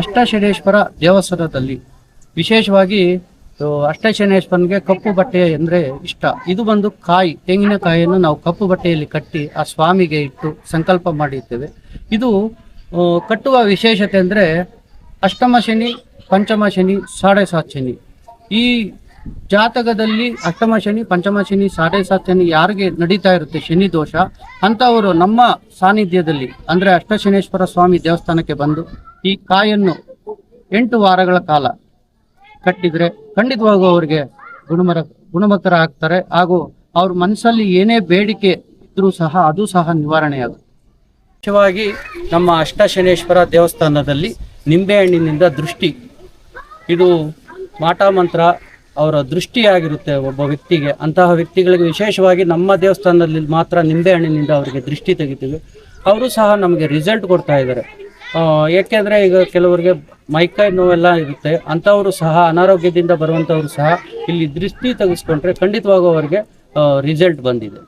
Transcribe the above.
ಅಷ್ಟಶನೇಶ್ವರ ದೇವಸ್ಥಾನದಲ್ಲಿ. ವಿಶೇಷವಾಗಿ ಅಷ್ಟಶನೇಶ್ವರನಿಗೆ ಕಪ್ಪು ಬಟ್ಟೆ ಎಂದರೆ ಇಷ್ಟ. ಇದು ಬಂದು ಕಾಯಿ ತೆಂಗಿನಕಾಯಿಯನ್ನು ನಾವು ಕಪ್ಪು ಬಟ್ಟೆಯಲ್ಲಿ ಕಟ್ಟಿ ಆ ಸ್ವಾಮಿಗೆ ಇಟ್ಟು ಸಂಕಲ್ಪ ಮಾಡಿರ್ತೇವೆ. ಇದು ಕಟ್ಟುವ ವಿಶೇಷತೆ ಅಂದರೆ ಅಷ್ಟಮ ಶನಿ, ಪಂಚಮ ಶನಿ, ಸಾಡೆ ಸಾತ್ ಶನಿ. ಈ ಜಾತಕದಲ್ಲಿ ಅಷ್ಟಮ ಶನಿ, ಪಂಚಮ ಶನಿ, ಸಾಡೆ ಸಾತ್ ಯಾರಿಗೆ ನಡೀತಾ ಇರುತ್ತೆ ಶನಿ ದೋಷ, ಅಂಥವರು ನಮ್ಮ ಸಾನ್ನಿಧ್ಯದಲ್ಲಿ, ಅಂದ್ರೆ ಅಷ್ಟಶನೇಶ್ವರ ಸ್ವಾಮಿ ದೇವಸ್ಥಾನಕ್ಕೆ ಬಂದು ಈ ಕಾಯನ್ನು ಎಂಟು ವಾರಗಳ ಕಾಲ ಕಟ್ಟಿದ್ರೆ ಖಂಡಿತವಾಗೂ ಅವರಿಗೆ ಗುಣಮರ ಗುಣಮುಖರ ಆಗ್ತಾರೆ ಹಾಗೂ ಅವ್ರ ಮನಸ್ಸಲ್ಲಿ ಏನೇ ಬೇಡಿಕೆ ಇದ್ರೂ ಸಹ ಅದು ಸಹ ನಿವಾರಣೆಯಾಗುತ್ತೆ. ಮುಖ್ಯವಾಗಿ ನಮ್ಮ ಅಷ್ಟಶನೇಶ್ವರ ದೇವಸ್ಥಾನದಲ್ಲಿ ನಿಂಬೆಹಣ್ಣಿನಿಂದ ದೃಷ್ಟಿ, ಇದು ಮಾಟ ಮಂತ್ರ ಅವರ ದೃಷ್ಟಿಯಾಗಿರುತ್ತೆ ಒಬ್ಬ ವ್ಯಕ್ತಿಗೆ. ಅಂತಹ ವ್ಯಕ್ತಿಗಳಿಗೆ ವಿಶೇಷವಾಗಿ ನಮ್ಮ ದೇವಸ್ಥಾನದಲ್ಲಿ ಮಾತ್ರ ನಿಂಬೆಹಣ್ಣಿನಿಂದ ಅವರಿಗೆ ದೃಷ್ಟಿ ತೆಗಿತೀವಿ. ಅವರು ಸಹ ನಮಗೆ ರಿಸಲ್ಟ್ ಕೊಡ್ತಾ ಇದ್ದಾರೆ. ಏಕೆಂದ್ರೆ ಈಗ ಕೆಲವರಿಗೆ ಮೈಕೈ ನೋವೆಲ್ಲ ಇರುತ್ತೆ. ಅಂಥವರು ಸಹ ಅನಾರೋಗ್ಯದಿಂದ ಬರುವಂಥವ್ರು ಸಹ ಇಲ್ಲಿ ದೃಷ್ಟಿ ತೆಗೆಸ್ಕೊಂಡ್ರೆ ಖಂಡಿತವಾಗೂ ಅವರಿಗೆ ರಿಸಲ್ಟ್ ಬಂದಿದೆ.